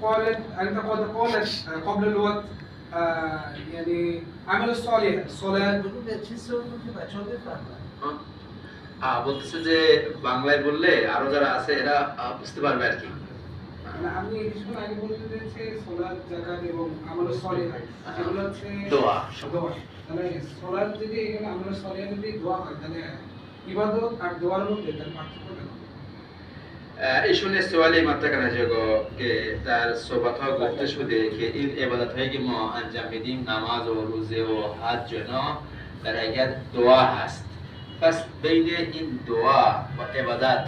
قالت أنت قد قالت قبل الوقت آه، يعني عمل الصالح الصلاة بگو به چیز سوال کن که بچه ها بفهمن আহ, বলতেছে যে বাংলায় বললে আরো যারা আছে এরা আহ, বুঝতে পারবে আর কি মানে আপনি কিছুক্ষণ আগে বলতে চেয়েছে সোলার জাকাত এবং আমল সলিহ যেগুলো হচ্ছে দোয়া। দোয়া তাহলে সোলার যদি এখানে আমল সলিহ যদি দোয়া হয় তাহলে ইবাদত আর দোয়ার মধ্যে তার পার্থক্যটা কি? ایشون سوالی مطرح نجاگا که در صحبت ها گفته شده که این عبادت هایی که ما انجام میدیم نماز و روزه و حج و در حقیقت دعا هست. پس بین این دعا و عبادت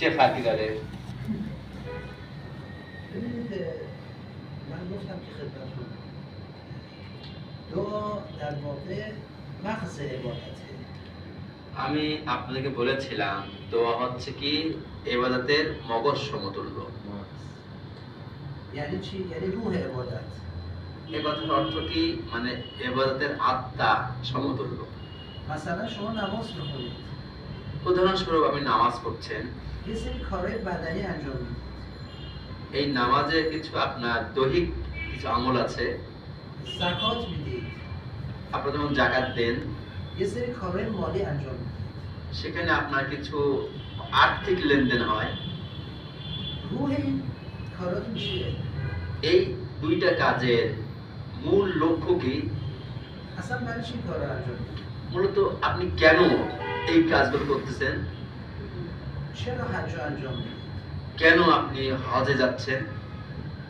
چه فرقی داره؟ من گفتم که خدمت دعا در واقع مغز عبادته. আমি আপনাদেরকে বলেছিলাম দোয়া হচ্ছে কি এবাদতের মগজ সমতুল্য। এবাদতের অর্থ কি? মানে এবাদতের আত্মা সমতুল্য। উদাহরণস্বরূপ আপনি নামাজ পড়ছেন। এই নামাজে কিছু আপনার দৈহিক কিছু আমল আছে? আপনার যেমন জাকাত দেন সেখানে আপনার কিছু আর্থিক লেনদেন হয়। এই দুইটা কাজের মূল লক্ষ্য কি? মূলত আপনি কেন এই কাজগুলো করতেছেন? কেন আপনি হজে যাচ্ছেন?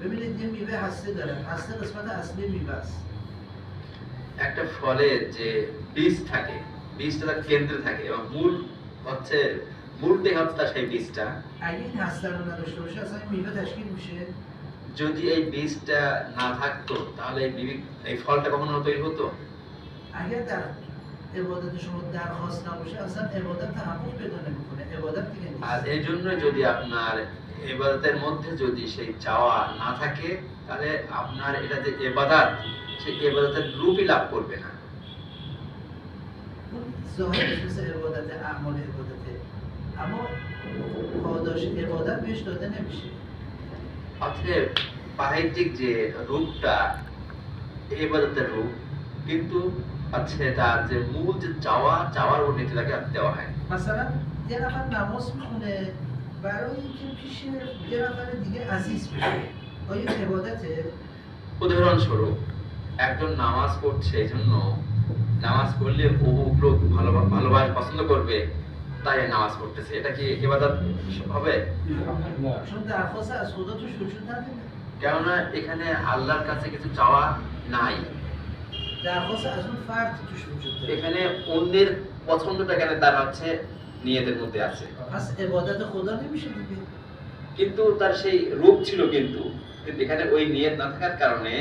ببینید یه میوه هسته داره هسته قسمت اصلی میوه است একটা ফলের যে বীজ থাকে বীজটা তার কেন্দ্রে থাকে এবং মূল হচ্ছে মূলটাই হচ্ছে তার সেই বীজটা اگه این هسته رو نداشته باشه اصلا این میوه تشکیل میشه যদি এই বীজটা না থাকতো তাহলে এই বীজ এই ফলটা কখনো তৈরি হতো اگر در عبادت شما درخواست نباشه اصلا عبادت تحقق پیدا نمیکنه عبادت دیگه আর نیست এই জন্য যদি আপনার এবাদতের মধ্যে যদি সেই চাওয়া না থাকে তাহলে আপনার এটা যে এবাদাত সেই এবাদতের রূপই লাভ করবে না। অতএব বাহ্যিক যে রূপটা এবাদতের রূপ কিন্তু আচ্ছা তার যে মূল যে চাওয়া চাওয়ার উন্নতিটাকে দেওয়া হয় মাসালা যে আমার নামাজ মানে উদাহরণস্বরূপ একজন নামাজ পড়ছে এই জন্য নামাজ পড়লে বহু লোক ভালো ভালোবাসা পছন্দ করবে তাই নামাজ পড়তেছে। এটা কি এবাদত হবে? কেননা এখানে আল্লাহর কাছে কিছু চাওয়া নাই। এখানে অন্যের পছন্দটা কেন তার হচ্ছে নিয়তের মধ্যে আছে। কিন্তু তার সেই রূপ ছিল কিন্তু এখানে ওই নিয়ত না থাকার কারণে